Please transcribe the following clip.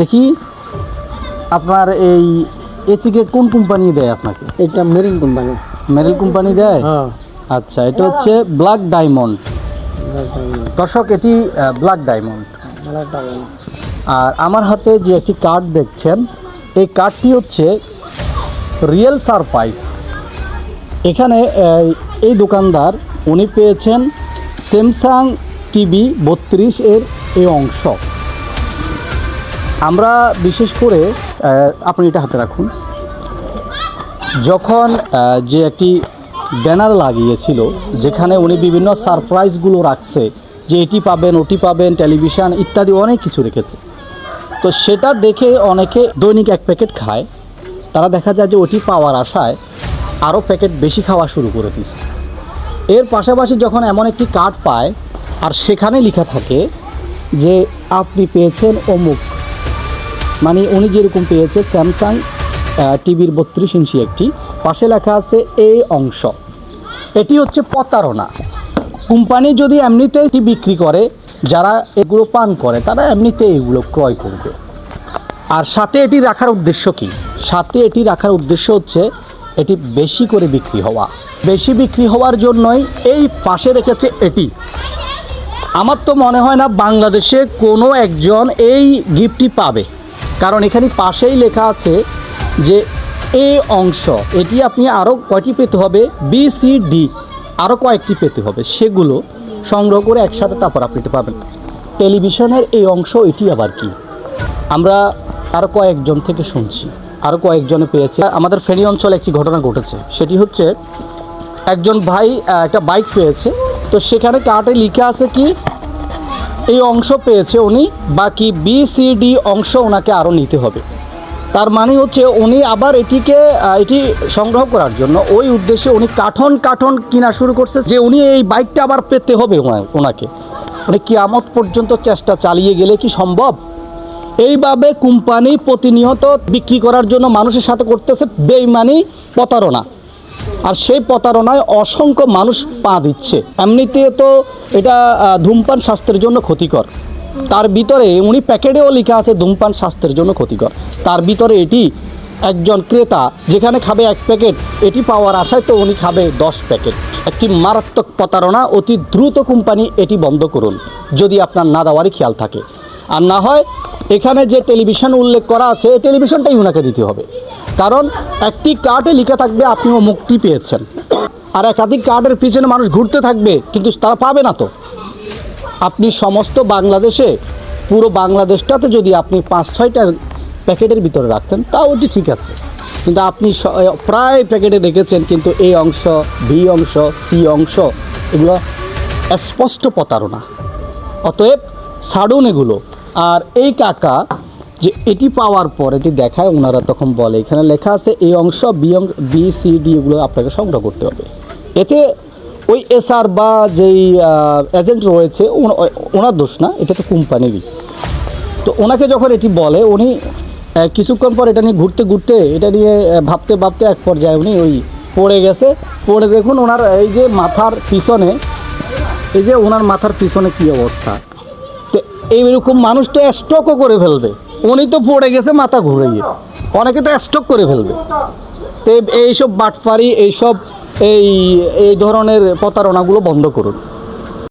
দেখি আপনার এই এসিকে কোন কোম্পানি দেয় আপনাকে? এটা মেরিন কোম্পানি। মেরিল কোম্পানি দেয়? হ্যাঁ। আচ্ছা এটা হচ্ছে ব্ল্যাক ডায়মন্ড। দর্শক এটি ব্ল্যাক ডায়মন্ড। আর আমার হাতে যে একটি কার্ড দেখছেন এই কার্ডটি হচ্ছে রিয়েল সারপ্রাইজ। এখানে এই, এই দোকানদার উনি পেয়েছেন স্যামসাং টিভি বত্রিশ এর এই অংশ। আমরা বিশেষ করে আপনি এটা হাতে রাখুন। যখন যে একটি ব্যানার লাগিয়েছিল, যেখানে উনি বিভিন্ন সারপ্রাইজগুলো রাখছে, যে এটি পাবেন, ওটি পাবেন, টেলিভিশন ইত্যাদি অনেক কিছু রেখেছে। তো সেটা দেখে অনেকে দৈনিক এক প্যাকেট খায়। তারা দেখা যায় যে ওটি পাওয়ার আশায় আরও প্যাকেট বেশি খাওয়া শুরু করে দিছে এর পাশাপাশি যখন এমন একটি কার্ড পায়, আর সেখানে লেখা থাকে যে, আপনি পেয়েছেন অমুক মানে উনি যেরকম পেয়েছে স্যামসাং টিভির বত্রিশ ইঞ্চি একটি। পাশে লেখা আছে এই অংশ। এটি হচ্ছে প্রতারণা। কোম্পানি যদি এমনিতে এটি বিক্রি করে, যারা এগুলো পান করে, তারা এমনিতে এগুলো ক্রয় করবে। আর সাথে এটি রাখার উদ্দেশ্য কি? সাথে এটি রাখার উদ্দেশ্য হচ্ছে, এটি বেশি করে বিক্রি হওয়া। বেশি বিক্রি হওয়ার জন্যই এই পাশে রেখেছে এটি। আমার তো মনে হয় না বাংলাদেশে কোনো একজন এই গিফটটি পাবে। কারণ এখানে পাশেই লেখা আছে যে এ অংশ, এটি আপনি আরও কয়টি পেতে হবে? বি সি ডি আরও কয়েকটি পেতে হবে। সেগুলো সংগ্রহ করে একসাথে তারপর আপনি এটা পাবেন। টেলিভিশনের এই অংশ, এটি আবার কি? আমরা আরও কয়েকজন থেকে শুনছি। আরও কয়েকজনে পেয়েছে। আমাদের ফেনী অঞ্চলে একটি ঘটনা ঘটেছে। সেটি হচ্ছে একজন ভাই একটা বাইক পেয়েছে। তো সেখানে কার্টে লিখে আছে কি এই অংশ পেয়েছে উনি, বাকি বি সি ডি অংশ ওনাকে আরও নিতে হবে। তার মানে হচ্ছে উনি আবার এটিকে এটি সংগ্রহ করার জন্য ওই উদ্দেশ্যে উনি কাঠন কাঠন কিনা শুরু করছে যে উনি এই বাইকটা আবার পেতে হবে ওনা- ওনাকে উনি কিয়ামত পর্যন্ত চেষ্টা চালিয়ে গেলে কি সম্ভব? এইভাবে কোম্পানি প্রতিনিয়ত বিক্রি করার জন্য মানুষের সাথে করতেছে বেইমানি, প্রতারণা। আর সেই প্রতারণায় অসংখ্য মানুষ পা দিচ্ছে। এমনিতে তো এটা ধূমপান স্বাস্থ্যের জন্য ক্ষতিকর। তার ভিতরে উনি প্যাকেটেও লেখা আছে ধূমপান স্বাস্থ্যের জন্য ক্ষতিকর। তার ভিতরে এটি একজন ক্রেতা যেখানে খাবে এক প্যাকেট, এটি পাওয়ার আশায় তো উনি খাবে দশ প্যাকেট। একটি মারাত্মক প্রতারণা, অতি দ্রুত কোম্পানি এটি বন্ধ করুন, যদি আপনার না দেওয়ারই খেয়াল থাকে। আর না হয় এখানে যে টেলিভিশন উল্লেখ করা আছে টেলিভিশনটাই ওনাকে দিতে হবে। কারণ একটি কার্ডে লিখে থাকবে, আপনিও মুক্তি পেয়েছেন। আর একাধিক কার্ডের পিছনে মানুষ ঘুরতে থাকবে, কিন্তু তারা পাবে না তো। আপনি সমস্ত বাংলাদেশে, পুরো বাংলাদেশটাতে যদি আপনি পাঁচ, ছয়টা প্যাকেটের ভিতরে রাখতেন, তাও ওটি ঠিক আছে। কিন্তু আপনি প্রায় প্যাকেটে রেখেছেন, কিন্তু এই অংশ ভি অংশ, সি অংশ, এগুলো স্পষ্ট প্রতারণা। অতএব ছাড়ুন এগুলো। আর এই কাকা যে এটি পাওয়ার পর, এটি দেখায়, ওনারা তখন বলে, এখানে লেখা আছে, এই অংশ বি বি সি ডি এগুলো আপনাকে সংগ্রহ করতে হবে। এতে ওই এসআর বা যেই এজেন্ট রয়েছে, ওনা- ওনার দোষ না, এটা তো কোম্পানিরই। তো ওনাকে যখন এটি বলে, উনি কিছুক্ষণ পর এটা নিয়ে ঘুরতে ঘুরতে, এটা নিয়ে ভাবতে ভাবতে এক পর্যায়ে উনি ওই পড়ে গেছে। পড়ে দেখুন ওনার এই যে মাথার পিছনে, এই যে ওনার মাথার পিছনে কি অবস্থা। তো এইরকম মানুষ তো স্ট্রোকও করে ফেলবে। উনি তো পড়ে গেছে, মাথা ঘুরে গিয়ে। অনেকে তো স্টক করে ফেলবে। তো এই- এইসব বাটফারি, এইসব এই এই ধরনের প্রতারণাগুলো বন্ধ করুন।